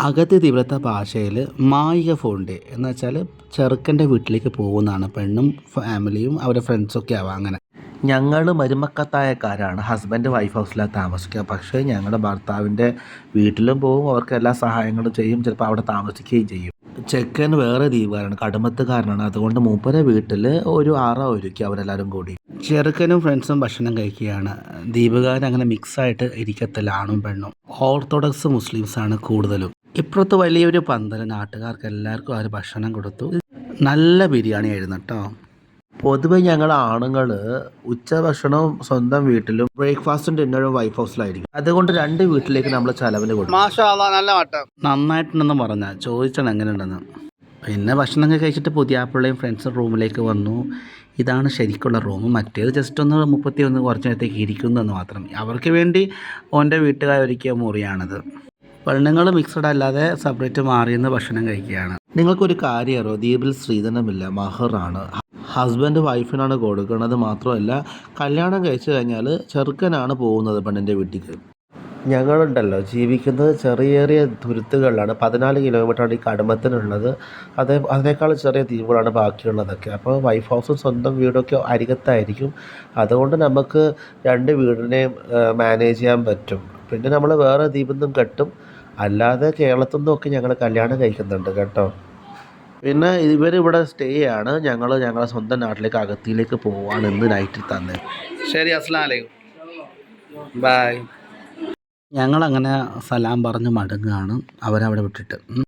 അകത്ത് തീവ്രത്ത ഭാഷയിൽ മായിക ഫോണ്ട് എന്ന് വെച്ചാൽ ചെറുക്കന്റെ വീട്ടിലേക്ക് പോകുന്നതാണ് പെണ്ണും ഫാമിലിയും അവരുടെ ഫ്രണ്ട്സൊക്കെ ആവാം അങ്ങനെ. ഞങ്ങൾ മരുമക്കത്തായക്കാരാണ്. ഹസ്ബൻഡ് വൈഫ് ഹൗസിലാണ് താമസിക്കുക. പക്ഷേ ഞങ്ങളുടെ ഭർത്താവിന്റെ വീട്ടിലും പോകും അവർക്ക് എല്ലാ സഹായങ്ങളും ചെയ്യും. ചിലപ്പോൾ അവിടെ താമസിക്കുകയും ചെയ്യും. ചെക്കൻ വേറെ ദ്വീപുകാരാണ് കടുമത്തുകാരനാണ്. അതുകൊണ്ട് മൂപ്പരെ വീട്ടിൽ ഒരു ആറോ ഒരുക്കി അവരെല്ലാവരും കൂടി. ചെറുക്കനും ഫ്രണ്ട്സും ഭക്ഷണം കഴിക്കുകയാണ്. ദ്വീപുകാർ അങ്ങനെ മിക്സായിട്ട് ഇരിക്കത്തില്ല ആണും പെണ്ണും. ഓർത്തഡോക്സ് മുസ്ലിംസാണ് കൂടുതലും. ഇപ്പുറത്ത് വലിയൊരു പന്തൽ നാട്ടുകാർക്ക് എല്ലാവർക്കും അവർ ഭക്ഷണം കൊടുത്തു. നല്ല ബിരിയാണി ആയിരുന്നു കേട്ടോ പൊതുവെ ഞങ്ങൾ ആണുങ്ങൾ ഉച്ചഭക്ഷണവും സ്വന്തം വീട്ടിലും ബ്രേക്ക്ഫാസ്റ്റും ഡിന്നറും വൈഫ് ഹൗസിലായിരിക്കും അതുകൊണ്ട് രണ്ട് വീട്ടിലേക്ക് നമ്മൾ ചെലവിന് കൊടുക്കും. നന്നായിട്ടുണ്ടെന്ന് പറഞ്ഞാൽ ചോദിച്ചാണ് എങ്ങനെയുണ്ടെന്ന്. പിന്നെ ഭക്ഷണം കഴിച്ചിട്ട് പുതിയാപ്പിള്ളയും ഫ്രണ്ട്സും റൂമിലേക്ക് വന്നു. ഇതാണ് ശരിക്കുള്ള റൂം മറ്റേത് ജസ്റ്റ് ഒന്ന് മുപ്പത്തി ഒന്ന് കുറച്ച് നേരത്തേക്ക് ഇരിക്കുന്നു എന്ന് മാത്രം. അവർക്ക് വേണ്ടി ഓന്റെ വീട്ടുകാർ ഒരുക്കിയ മുറിയാണിത്. പെണ്ണുങ്ങൾ മിക്സഡ് അല്ലാതെ സെപ്പറേറ്റ് മാറിയെന്ന് ഭക്ഷണം കഴിക്കുകയാണ്. നിങ്ങൾക്കൊരു കാര്യം അറിയോ? ദ്വീപിൽ സ്ത്രീധനമില്ല. മഹറാണ് ഹസ്ബൻഡ് വൈഫിനാണ് കൊടുക്കുന്നത് മാത്രമല്ല കല്യാണം കഴിച്ചു കഴിഞ്ഞാൽ ചെറുക്കനാണ് പോകുന്നത് പെണ്ണിന്റെ വീട്ടിലേക്ക് ഞങ്ങളുണ്ടല്ലോ. ജീവിക്കുന്നത് ചെറിയ ചെറിയ തുരുത്തുകളിലാണ്. പതിനാല് കിലോമീറ്ററാണ് ഈ കടുമത്തിനുള്ളത് അതേ അതിനേക്കാൾ ചെറിയ ദ്വീപുകളാണ് ബാക്കിയുള്ളതൊക്കെ. അപ്പോൾ വൈഫ് ഹൗസും സ്വന്തം വീടൊക്കെ അരികത്തായിരിക്കും. അതുകൊണ്ട് നമുക്ക് രണ്ട് വീടിനെയും മാനേജ് ചെയ്യാൻ പറ്റും. പിന്നെ നമ്മൾ വേറെ ദ്വീപിൽ നിന്നും കെട്ടും. അല്ലാതെ കേരളത്തിൽ നിന്നൊക്കെ ഞങ്ങൾ കല്യാണം കഴിക്കുന്നുണ്ട് കേട്ടോ. പിന്നെ ഇവരിവിടെ സ്റ്റേ ആണ്. ഞങ്ങൾ ഞങ്ങളുടെ സ്വന്തം നാട്ടിലേക്ക് അകത്തിയിലേക്ക് പോവാണ് ഇന്ന് നൈറ്റിൽ തന്നെ. ശരി അസ്സലാം ബായ് ഞങ്ങളങ്ങനെ സലാം പറഞ്ഞ് മടങ്ങുകയാണ്. അവരവിടെ വിട്ടിട്ട്.